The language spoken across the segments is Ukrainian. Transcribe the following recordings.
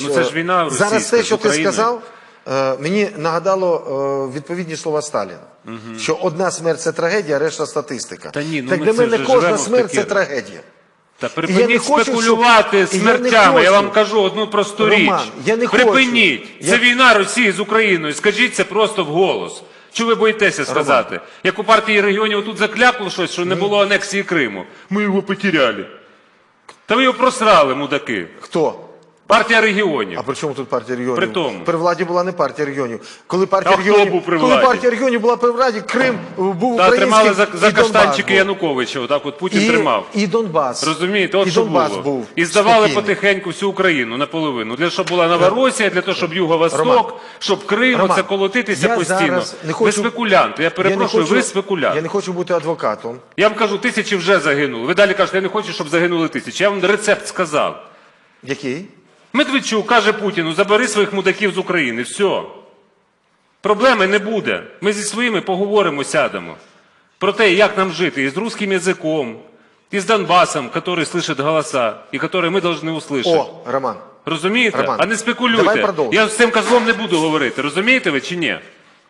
Ну, це ж війна Зараз те, що ти сказав, е, мені нагадало е, відповідні слова Сталіна, що одна смерть це трагедія, а решта статистика. Та ні, ну так для мене кожна смерть це трагедія. Та припиніть хочу, спекулювати щоб- смертями. Я, хочу. вам кажу одну просту річ. Я не хочу. Припиніть. Я- Це війна Росії з Україною. Скажіть це просто вголос. Чого ви боїтеся сказати? Як у партії регіонів тут закляпало щось, що не було анексії Криму. Ми його потеряли. Та ви його просрали, мудаки. Хто? Партія регіонів. А при чому тут партія регіонів? При тому. При владі була не партія регіонів. Коли партія А хто регіонів, був при коли владі? партія регіонів була при владі, Крим е, був Та тримали за, за і Донбас каштанчики був. Януковича. Отак от Путін і, тримав. І Донбас. Розумієте, от і що Донбас було. був і здавали спокійний. потихеньку всю Україну наполовину. Для того, щоб була Новоросія, для того, щоб Юго-Восток, щоб Крим, Роман, оце колотитися я постійно. зараз не Ви спекулянти. Я перепрошую, я не хочу, ви спекулянт. Я Я, не хочу бути адвокатом. вам кажу, тисячі вже загинули. Ви далі кажете, я не хочу, щоб загинули тисячі. Я вам рецепт сказав. Який? Медведчук каже Путіну, забери своїх мудаків з України. Все. Проблеми не буде. Ми зі своїми поговоримо, сядемо. Про те, як нам жити із русським русским язиком, і з Донбасом, який слышит голоса, і який ми повинні услышати. О, Роман. Розумієте? Роман, а не спекулюйте. давай. Я з цим козлом не буду говорити. Розумієте ви чи ні?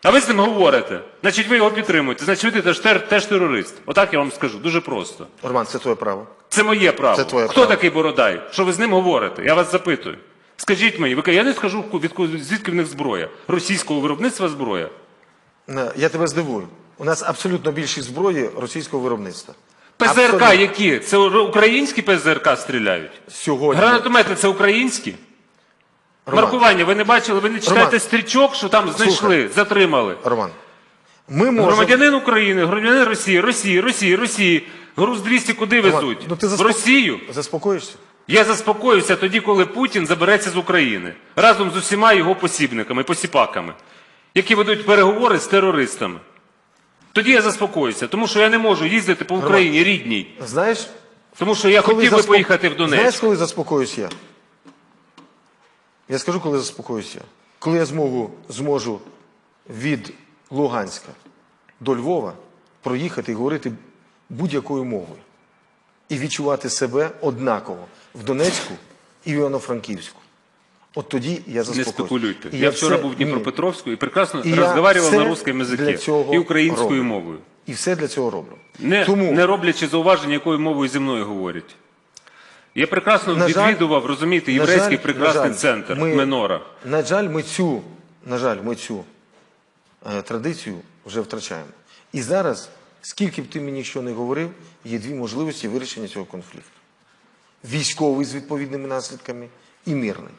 А ви з ним говорите. Значить, ви його підтримуєте. Значить, ви теж, тер- теж терорист. Отак я вам скажу. Дуже просто. Роман, це твоє право. Це моє право. Це твоє Хто право. такий Бородай? Що ви з ним говорите? Я вас запитую. Скажіть мені, ви я не скажу, від звідки в них зброя. Російського виробництва зброя. Я тебе здивую. У нас абсолютно більшість зброї російського виробництва. ПЗРК Абсолютно. які? Це українські ПЗРК стріляють? Сьогодні. Гранатомети це українські? Роман, Маркування, ви не бачили, ви не читаєте Роман. стрічок, що там знайшли, Слухай. затримали. Роман, ми можемо... Громадянин України, громадянин Росії, Росії, Росії, Росії. Груз 200 куди Роман, везуть? ну ти В Росію. Заспокоїшся? Я заспокоюся тоді, коли Путін забереться з України разом з усіма його посібниками, посіпаками, які ведуть переговори з терористами. Тоді я заспокоюся, тому що я не можу їздити по Україні рідній, Знаєш, тому що я хотів би заспо- поїхати в Донецьк. Знаєш, коли заспокоюсь я? Я скажу, коли заспокоюсь я. Коли я змогу, зможу від Луганська до Львова проїхати і говорити будь-якою мовою. І відчувати себе однаково в Донецьку і в Івано-Франківську. От тоді я Не спекулюйте. І Я вчора все- був в. Дніпропетровську і прекрасно І все на русском для язикі і українською роблю. мовою. І все для цього роблю. Не, Тому не роблячи зауваження, якою мовою зі мною говорять. Я прекрасно На жаль, відвідував, розумієте, на єврейський жаль, прекрасний жаль, центр ми- Менора. На жаль, ми цю, на жаль, ми цю е, традицію вже втрачаємо. І зараз, скільки б ти мені що не говорив, є дві можливості вирішення цього конфлікту: військовий з відповідними наслідками і мирний.